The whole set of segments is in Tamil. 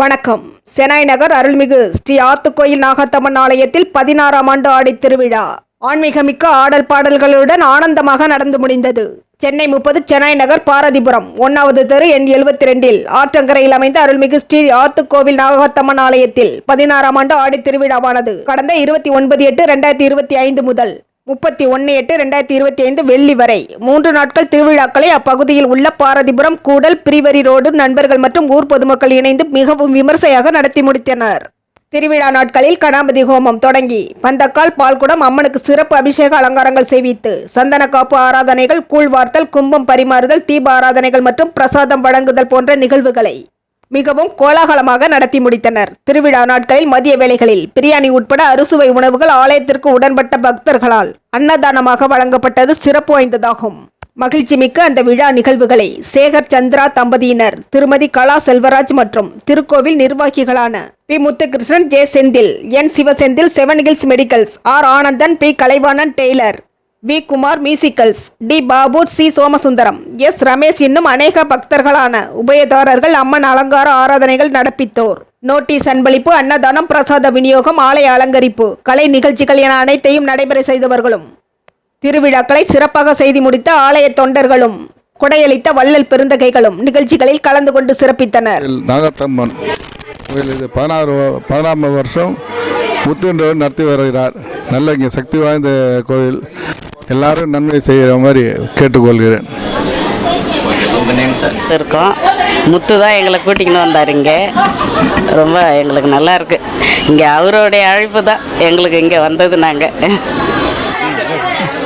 வணக்கம். செனாய் நகர் அருள்மிகு ஸ்ரீ ஆத்துக்கோயில் நாகத்தம்மன் ஆலயத்தில் பதினாறாம் ஆண்டு ஆடை திருவிழா. ஆன்மீகமிக்க ஆடல் பாடல்களுடன் ஆனந்தமாக நடந்து முடிந்தது. சென்னை முப்பது சென்னை நகர் பாரதிபுரம் ஒன்னாவது தெரு எண் எழுபத்தி ரெண்டில் ஆற்றங்கரையில் அமைந்த அருள்மிகு ஸ்ரீ ஆத்துக்கோவில் நாகத்தம்மன் ஆலயத்தில் பதினாறாம் ஆண்டு ஆடி திருவிழாவானது. கடந்த இருபத்தி ஒன்பது எட்டு ரெண்டாயிரத்தி இருபத்தி ஐந்து முதல் முப்பத்தி ஒன்று எட்டு ரெண்டாயிரத்தி இருபத்தி ஐந்து வெள்ளி வரை. மூன்று நாட்கள் திருவிழாக்களை அப்பகுதியில் உள்ள பாரதிபுரம் கூடல் பிரிவரி ரோடு நண்பர்கள் மற்றும் ஊர் பொதுமக்கள் இணைந்து மிகவும் விமர்சையாக நடத்தி முடித்தனர். திருவிழா நாட்களில் கணாபதி ஹோமம் தொடங்கி பந்தக்கால் பால்குடம் அம்மனுக்கு சிறப்பு அபிஷேக அலங்காரங்கள் செய்வித்து சந்தன காப்பு ஆராதனைகள் கூழ்வார்த்தல் கும்பம் பரிமாறுதல் தீப ஆராதனைகள் மற்றும் பிரசாதம் வழங்குதல் போன்ற நிகழ்வுகளை மிகவும் கோலாகலமாக நடத்தி முடித்தனர். திருவிழா நாட்களில் மதிய வேளைகளில் பிரியாணி உட்பட அறுசுவை உணவுகள் ஆலயத்திற்கு உடன்பட்ட பக்தர்களால் அன்னதானமாக வழங்கப்பட்டது சிறப்பு வாய்ந்ததாகும். மகிழ்ச்சி மிக்க அந்த விழா நிகழ்வுகளை சேகர் சந்திரா தம்பதியினர் திருமதி கலா செல்வராஜ் மற்றும் திருக்கோவில் நிர்வாகிகளான P. Muthukrishnan J. Senthil N. Sivasenthil seven hills medicals R. Anandan P. Kalaivanan tailor V. Kumar musicals. D. Babu C. Somasundaram. S. Ramesh இன்னும் அநேக பக்தர்களான உபயதாரர்கள் அம்மன் அலங்கார ஆராதனைகள் நடப்பித்தோர். நோட்டீஸ் அன்பளிப்பு அன்னதானம் பிரசாத விநியோகம் ஆலய அலங்கரிப்பு கலை நிகழ்ச்சிகள் என அனைத்தையும் நடைபெற செய்தவர்களும். திருவிழாக்களை சிறப்பாக செய்து முடித்த ஆலய தொண்டர்களும் கொடையளித்த வள்ளல் பெருந்தகைகளும் நிகழ்ச்சிகளில் கலந்து கொண்டு சிறப்பித்தனர். நாகத்தம்மன் இது பதினாறு பதினாறாம் வருஷம் முத்துன்றவர் நடத்தி வருகிறார். நல்ல இங்கே சக்தி வாய்ந்த கோயில். எல்லாரும் நன்மை செய்கிற மாதிரி கேட்டுக்கொள்கிறேன். உங்கள் நேம் சார் இருக்கோம். முத்து தான் எங்களை கூட்டிக்கின்னு வந்தார் இங்கே. ரொம்ப எங்களுக்கு நல்லா இருக்கு. இங்கே அவருடைய அழைப்பு தான். எங்களுக்கு இங்கே வந்தது நாங்கள்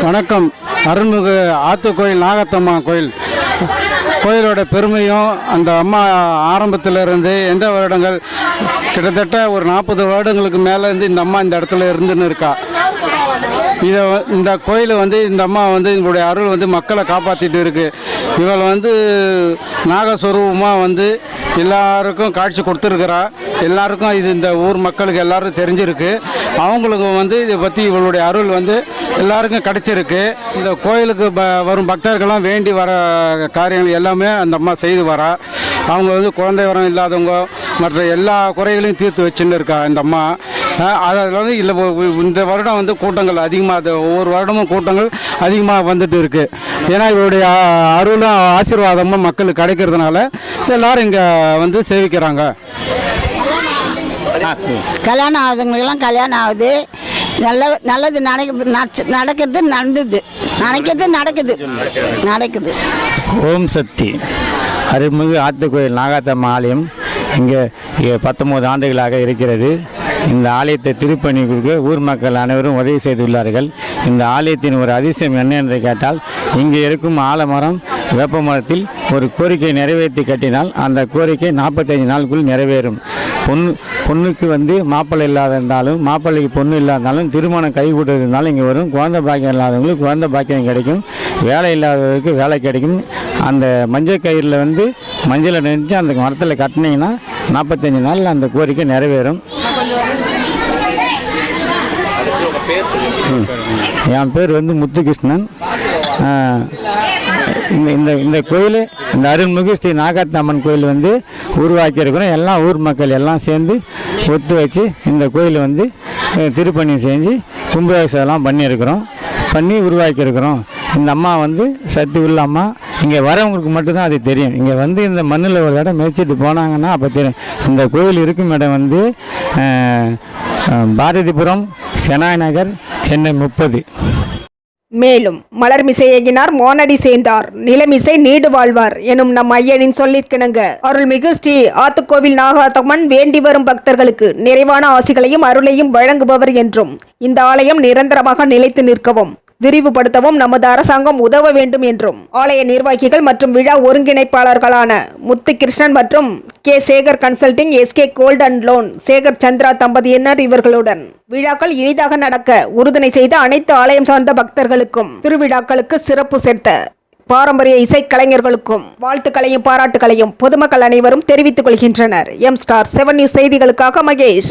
வணக்கம். அருள்மிகு ஆத்து கோயில் நாகத்தம்மா கோயில். கோயிலோட பெருமையும் அந்த அம்மா ஆரம்பத்தில் இருந்து எந்த வருடங்கள்? கிட்டத்தட்ட ஒரு நாற்பது வருடங்களுக்கு மேலே இருந்து இந்த அம்மா இந்த இடத்துல இருந்துன்னு இருக்கா. இதை இந்த கோயில் வந்து இந்த அம்மா வந்து இவங்களுடைய அருள் வந்து மக்களை காப்பாற்றிட்டு இருக்கு. இவள் வந்து நாகஸ்வரூபமாக வந்து எல்லாருக்கும் காட்சி கொடுத்துருக்குறா. எல்லாருக்கும் இது இந்த ஊர் மக்களுக்கு எல்லாரும் தெரிஞ்சிருக்கு. அவங்களுக்கு வந்து இதை பற்றி இவளுடைய அருள் வந்து எல்லாருக்கும் கிடைச்சிருக்கு. இந்த கோயிலுக்கு ப வரும் பக்தர்கள்லாம் வேண்டி வர காரியங்கள் எல்லாமே அந்த அம்மா செய்து வரா. அவங்க வந்து குழந்தை வரம் இல்லாதவங்க மற்ற எல்லா குறைகளையும் தீர்த்து வச்சுன்னு இருக்கா இந்த அம்மா. அதில் வந்து இல்லை இந்த வருடம் வந்து கூட்டங்கள் அதிகமாக ஒவ்வொரு வருடமும் கூட்டங்கள் அதிகமாக வந்துட்டு இருக்கு. ஏன்னா இவருடைய அருளும் ஆசீர்வாதமும் மக்களுக்கு கிடைக்கிறதுனால எல்லாரும் இங்கே வந்து சேவிக்கிறாங்க. கல்யாணம் ஆகுதுங்களுக்கெல்லாம் கல்யாணம் ஆகுது. நல்ல நல்லது நடக்குது நட- நடக்கிறது நடந்தது. நினைக்கிறது நடக்குது. நடக்குது. ஓம் சக்தி. அருள்மிகு ஆத்துக்கோயில் நாகாத்தம்ம ஆலயம் இங்கே இங்கே பத்தொம்போது ஆண்டுகளாக இருக்கிறது. இந்த ஆலயத்தை திருப்பணி கொடுக்க ஊர் மக்கள் அனைவரும் உதவி செய்துள்ளார்கள். இந்த ஆலயத்தின் ஒரு அதிசயம் என்ன என்று கேட்டால் இங்கே இருக்கும் ஆலமரம் வேப்ப மரத்தில் ஒரு கோரிக்கை நிறைவேற்றி கட்டினால் அந்த கோரிக்கை நாற்பத்தஞ்சு நாளுக்குள் நிறைவேறும். பொண்ணு பொண்ணுக்கு வந்து மாப்பிள்ளை இல்லாத இருந்தாலும் மாப்பிள்ளைக்கு பொண்ணு இல்லாதனாலும் திருமணம் கைகூட்டு இருந்தாலும் இங்கே வரும். குழந்தை பாக்கியம் இல்லாதவங்களுக்கு குழந்தை பாக்கியம் கிடைக்கும். வேலை இல்லாதவருக்கு வேலை கிடைக்கும். அந்த மஞ்சள் கயிறில் வந்து மஞ்சளை நினைச்சு அந்த மரத்தில் கட்டினீங்கன்னா நாற்பத்தஞ்சு நாளில் அந்த கோரிக்கை நிறைவேறும். என் பேர் வந்து முத்துகிருஷ்ணன். இந்த இந்த இந்த கோயில் இந்த அருள்மிகு ஸ்ரீ நாகாத்தம்மன் கோயில் வந்து உருவாக்கியிருக்கிறோம். எல்லாம் ஊர் மக்கள் எல்லாம் சேர்ந்து ஒத்து வச்சு இந்த கோயில் வந்து திருப்பணி செஞ்சு கும்பாபிஷேகம்லாம் பண்ணியிருக்கிறோம். பண்ணி உருவாக்கியிருக்கிறோம். இந்த அம்மா வந்து சக்தி உள்ள அம்மா. இங்கே வரவங்களுக்கு மட்டும்தான் அது தெரியும். இங்கே வந்து இந்த மண்ணில் ஒரு இடம் மேய்ச்சிட்டு போனாங்கன்னா அப்போ தெரியும். இந்த கோயில் இருக்கும் இடம் வந்து பாரதிபுரம் செனாய் நகர் சென்னை முப்பது. மேலும் மலர்மிசை ஏகினார் மோனடி சேர்ந்தார். நிலமிசை நீடு வாழ்வார் எனும் நம் ஐயனின் சொல்லிற்கிணங்க அருள்மிகு ஸ்ரீ ஆத்துக்கோவில் நாகாத்தம்மன் வேண்டி வரும் பக்தர்களுக்கு நிறைவான ஆசிகளையும் அருளையும் வழங்குபவர் என்றும் இந்த ஆலயம் நிரந்தரமாக நிலைத்து நிற்கவும். விரிவுபடுத்தவும் நமது அரசாங்கம் உதவ வேண்டும் என்றும் ஆலய நிர்வாகிகள் மற்றும் விழா ஒருங்கிணைப்பாளர்களான முத்துகிருஷ்ணன் மற்றும் K. Sekar consulting SK gold and loan Sekar Chandra தம்பதியினர் இவர்களுடன் விழாக்கள் இனிதாக நடக்க உறுதுணை செய்த அனைத்து ஆலயம் சார்ந்த பக்தர்களுக்கும் திருவிழாக்களுக்கு சிறப்பு சேர்த்த பாரம்பரிய இசைக்கலைஞர்களுக்கும் வாழ்த்துக்களையும் பாராட்டுகளையும் பொதுமக்கள் அனைவரும் தெரிவித்துக் கொள்கின்றனர். எம் ஸ்டார் செவன் நியூஸ் செய்திகளுக்காக மகேஷ்.